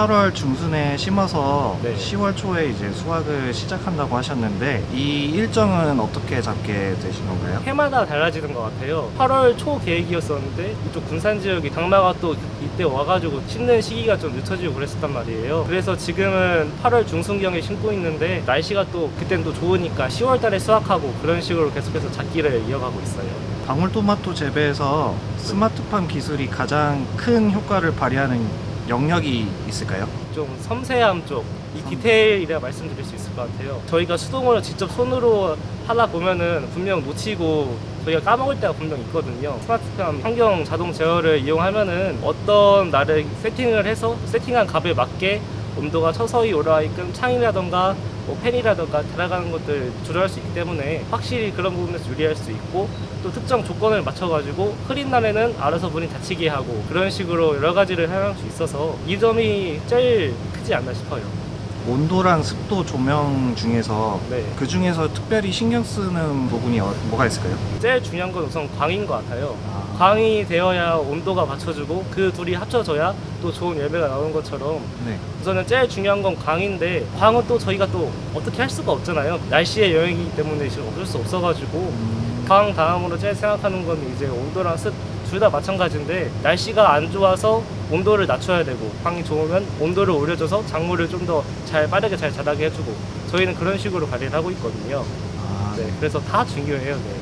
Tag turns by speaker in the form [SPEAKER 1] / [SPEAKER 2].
[SPEAKER 1] 8월 중순에 심어서
[SPEAKER 2] 네.
[SPEAKER 1] 10월 초에 이제 수확을 시작한다고 하셨는데 이 일정은 어떻게 잡게 되신 건가요?
[SPEAKER 2] 해마다 달라지는 것 같아요. 8월 초 계획이었었는데 이쪽 군산 지역이 당마가 또 이때 와가지고 심는 시기가 좀 늦춰지고 그랬었단 말이에요. 그래서 지금은 8월 중순경에 심고 있는데 날씨가 또 그땐 또 좋으니까 10월 달에 수확하고 그런 식으로 계속해서 작기를 이어가고 있어요.
[SPEAKER 1] 방울토마토 재배에서 스마트팜 기술이 가장 큰 효과를 발휘하는 영역이 있을까요?
[SPEAKER 2] 좀 섬세함 쪽, 이 디테일이라 말씀드릴 수 있을 것 같아요. 저희가 수동으로 직접 손으로 하다 보면은 분명 놓치고 저희가 까먹을 때가 분명 있거든요. 스마트팜 환경 자동 제어를 이용하면은 어떤 날을 세팅을 해서 세팅한 값에 맞게 온도가 서서히 올라가게끔 창이라던가 뭐 팬이라던가 들어가는 것들 조절할 수 있기 때문에 확실히 그런 부분에서 유리할 수 있고 또 특정 조건을 맞춰가지고 흐린 날에는 알아서 문이 닫히게 하고 그런 식으로 여러 가지를 사용할 수 있어서 이 점이 제일 크지 않나 싶어요.
[SPEAKER 1] 온도랑 습도 조명 중에서
[SPEAKER 2] 네.
[SPEAKER 1] 그 중에서 특별히 신경 쓰는 부분이 어- 뭐가 있을까요?
[SPEAKER 2] 제일 중요한 건 우선 광인 것 같아요.
[SPEAKER 1] 아,
[SPEAKER 2] 광이 되어야 온도가 맞춰지고 그 둘이 합쳐져야 또 좋은 열매가 나오는 것처럼
[SPEAKER 1] 네.
[SPEAKER 2] 우선은 제일 중요한 건 광인데 광은 또 저희가 또 어떻게 할 수가 없잖아요. 날씨의 영향이기 때문에 지금 어쩔 수 없어가지고
[SPEAKER 1] 음,
[SPEAKER 2] 광 다음으로 제일 생각하는 건 이제 온도랑 습 둘 다 마찬가지인데 날씨가 안 좋아서 온도를 낮춰야 되고 광이 좋으면 온도를 올려줘서 작물을 좀 더 잘 빠르게 잘 자라게 해주고 저희는 그런 식으로 관리를 하고 있거든요.
[SPEAKER 1] 아,
[SPEAKER 2] 네, 그래서 다 중요해요. 네.